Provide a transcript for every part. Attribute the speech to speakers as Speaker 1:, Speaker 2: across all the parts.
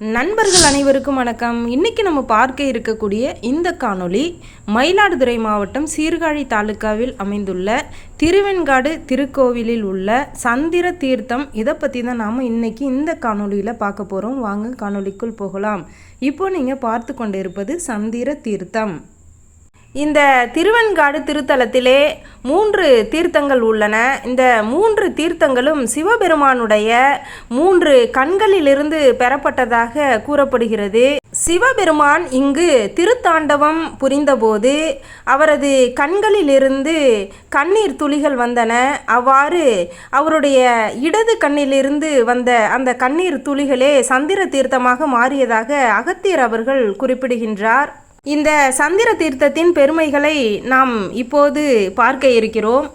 Speaker 1: நண்பர்கள் அனைவருக்கும் வணக்கம். இன்னைக்கு நம்ம பார்க்க இருக்கக்கூடிய இந்த காணொளி மயிலாடுதுறை மாவட்டம் சீர்காழி தாலுக்காவில் அமைந்துள்ள திருவெண்காடு திருக்கோவிலில் உள்ள சந்திர தீர்த்தம். இதை பற்றி தான் நாம் இன்னைக்கு இந்த காணொலியில் பார்க்க போகிறோம் வாங்க காணொளிக்குள் போகலாம். இப்போ நீங்கள் பார்த்து கொண்டிருப்பது சந்திர தீர்த்தம். இந்த திருவெண்காடு திருத்தலத்திலே மூன்று தீர்த்தங்கள் உள்ளன. இந்த மூன்று தீர்த்தங்களும் சிவபெருமானுடைய மூன்று கண்களிலிருந்து பெறப்பட்டதாக கூறப்படுகிறது. சிவபெருமான் இங்கு திருத்தாண்டவம் புரிந்தபோது அவரது கண்களிலிருந்து கண்ணீர் துளிகள் வந்தன. அவ்வாறு அவருடைய இடது கண்ணிலிருந்து வந்த அந்த கண்ணீர் துளிகளே சந்திர தீர்த்தமாக மாறியதாக அகத்தியர் அவர்கள் குறிப்பிடுகின்றார். இந்த சந்திர தீர்த்தத்தின் பெருமைகளை நாம் இப்போது பார்க்க இருக்கிறோம்.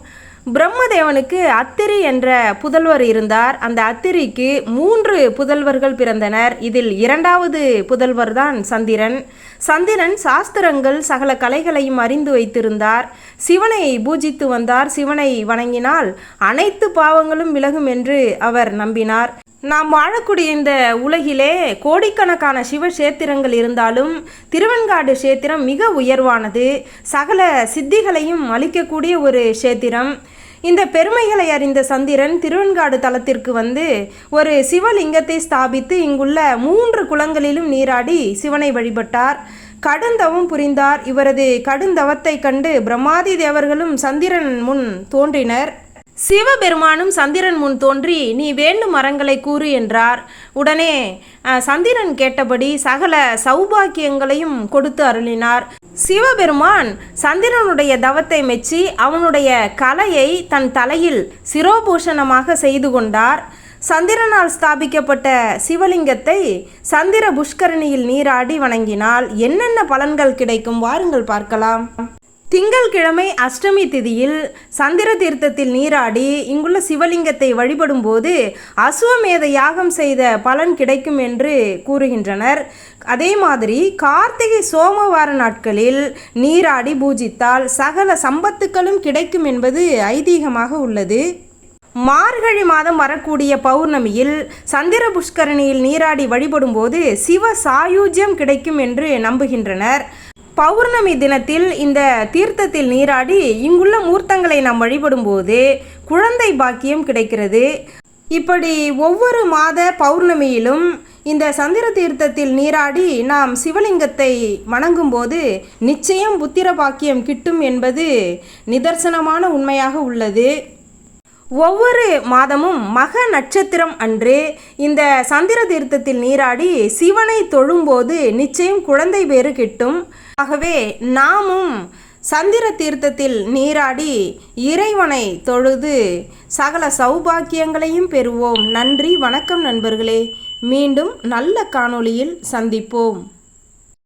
Speaker 1: பிரம்மதேவனுக்கு அத்திரி என்ற புதல்வர் இருந்தார். அந்த அத்திரிக்கு மூன்று புதல்வர்கள் பிறந்தனர். இதில் இரண்டாவது புதல்வர் தான் சந்திரன். சந்திரன் சாஸ்திரங்கள் சகல கலைகளையும் அறிந்து வைத்திருந்தார். சிவனை பூஜித்து வந்தார். சிவனை வணங்கினால் அனைத்து பாவங்களும் விலகும் என்று அவர் நம்பினார். நாம் வாழக்கூடிய இந்த உலகிலே கோடிக்கணக்கான சிவ சேத்திரங்கள் இருந்தாலும் திருவெண்காடு சேத்திரம் மிக உயர்வானது. சகல சித்திகளையும் அளிக்கக்கூடிய ஒரு சேத்திரம் இந்த பெருமைகளை அறிந்த சந்திரன் திருவெண்காடு தலத்திற்கு வந்து ஒரு சிவலிங்கத்தை ஸ்தாபித்து இங்குள்ள மூன்று குளங்களிலும் நீராடி சிவனை வழிபட்டார். கடுந்தவம் புரிந்தார். இவரது கடுந்தவத்தை கண்டு பிரம்மாதி தேவர்களும் சந்திரன் முன் தோன்றினர். சிவபெருமானும் சந்திரன் முன் தோன்றி நீ வேண்டும் மரங்களை கூறு என்றார். உடனே சந்திரன் கேட்டபடி சகல சௌபாக்கியங்களையும் கொடுத்து அருளினார். சிவபெருமான் சந்திரனுடைய தவத்தை மெச்சி அவனுடைய கலையை தன் தலையில் சிரோபூஷணமாக செய்து கொண்டார். சந்திரனால் ஸ்தாபிக்கப்பட்ட சிவலிங்கத்தை சந்திர புஷ்கரணியில் நீராடி வணங்கினால் என்னென்ன பலன்கள் கிடைக்கும்? வாருங்கள் பார்க்கலாம். திங்கள்கிழமை அஷ்டமி திதியில் சந்திர தீர்த்தத்தில் நீராடி இங்குள்ள சிவலிங்கத்தை வழிபடும்போது அசுவமேத யாகம் செய்த பலன் கிடைக்கும் என்று கூறுகின்றனர். அதே மாதிரி கார்த்திகை சோமவார நாட்களில் நீராடி பூஜித்தால் சகல சம்பத்துக்களும் கிடைக்கும் என்பது ஐதீகமாக உள்ளது. மார்கழி மாதம் வரக்கூடிய பௌர்ணமியில் சந்திர புஷ்கரணியில் நீராடி வழிபடும்போது சிவ சாயுஜ்யம் கிடைக்கும் என்று நம்புகின்றனர். பௌர்ணமி தினத்தில் இந்த தீர்த்தத்தில் நீராடி இங்குள்ள மூர்த்தங்களை நாம் வழிபடும்போது குழந்தை பாக்கியம் கிடைக்கிறது. இப்படி ஒவ்வொரு மாத பௌர்ணமியிலும் இந்த சந்திர தீர்த்தத்தில் நீராடி நாம் சிவலிங்கத்தை வணங்கும்போது நிச்சயம் புத்திர பாக்கியம் கிட்டும் என்பது நிதர்சனமான உண்மையாக உள்ளது. ஒவ்வொரு மாதமும் மக நட்சத்திரம் அன்று இந்த சந்திர தீர்த்தத்தில் நீராடி சிவனை தொழும்போது நிச்சயம் குழந்தை வேறு கிட்டும். ஆகவே நாமும் சந்திர தீர்த்தத்தில் நீராடி இறைவனை தொழுது சகல சௌபாக்கியங்களையும் பெறுவோம். நன்றி வணக்கம் நண்பர்களே. மீண்டும் நல்ல காணொளியில் சந்திப்போம்.